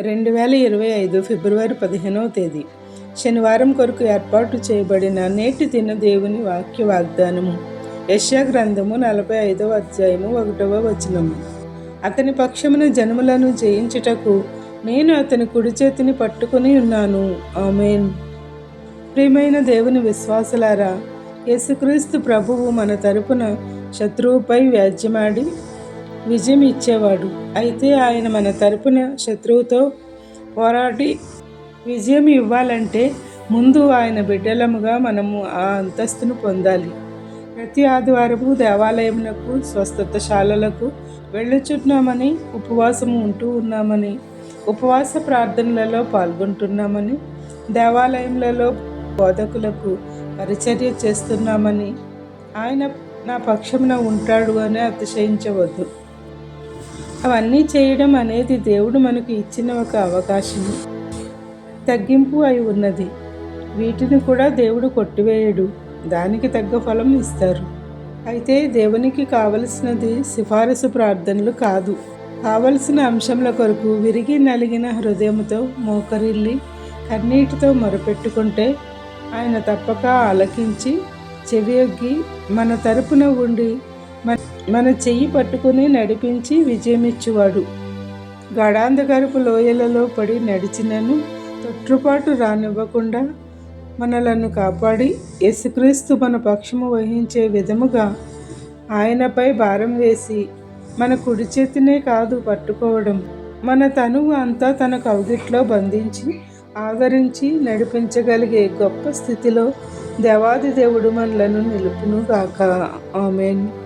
రెండు వేల ఇరవై ఐదు ఫిబ్రవరి పదిహేనవ తేదీ. శనివారం కొరకు ఏర్పాటు చేయబడిన నేటి దిన దేవుని వాక్య వాగ్దానము. యశ్యా గ్రంథము నలభై ఐదవ అధ్యాయము ఒకటవ వచనము. అతని పక్షమున జనములను జయించుటకు నేను అతని కుడి చేతిని పట్టుకుని ఉన్నాను. ఆమెన్. ప్రియమైన దేవుని విశ్వాసులారా యేసుక్రీస్తు ప్రభువు మన తరపున శత్రువుపై వ్యాజ్యమాడి విజయం ఇచ్చేవాడు. అయితే ఆయన మన తరపున శత్రువుతో పోరాడి విజయం ఇవ్వాలంటే ముందు ఆయన బిడ్డలముగా మనము ఆ అంతస్తును పొందాలి. ప్రతి ఆదివారము దేవాలయమునకు స్వస్థతశాలలకు వెళ్ళుచున్నామని ఉపవాసము ఉంటూ ఉన్నామని ఉపవాస ప్రార్థనలలో పాల్గొంటున్నామని దేవాలయములలో బోధకులకు పరిచర్య చేస్తున్నామని ఆయన నా పక్షమున ఉంటాడు అని అతిశయించవద్దు. అవన్నీ చేయడం అనేది దేవుడు మనకు ఇచ్చిన ఒక అవకాశం. తగ్గింపు అయి ఉన్నది. వీటిని కూడా దేవుడు కొట్టివేయడు. దానికి తగ్గ ఫలం ఇస్తారు. అయితే దేవునికి కావలసినది సిఫారసు ప్రార్థనలు కాదు. కావలసిన అంశంల కొరకు విరిగి నలిగిన హృదయంతో మోకరిల్లి కన్నీటితో మొరపెట్టుకుంటే ఆయన తప్పక ఆలకించి చెవియొగ్గి మన తరపున ఉండి మన మన చెయ్యి పట్టుకుని నడిపించి విజయమిచ్చువాడు. గడాంధగరుపు లోయలలో పడి నడిచినను తొట్టుపాటు రానివ్వకుండా మనలను కాపాడి యేసుక్రీస్తు మన పక్షము వహించే విధముగా ఆయనపై భారం వేసి మన కుడి చేతినే కాదు పట్టుకోవడం మన తనువు అంతా తన కౌగిట్లో బంధించి ఆదరించి నడిపించగలిగే గొప్ప స్థితిలో దేవాది దేవుడు మనలను నిలుపును గాక ఆమెను.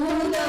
దినముగా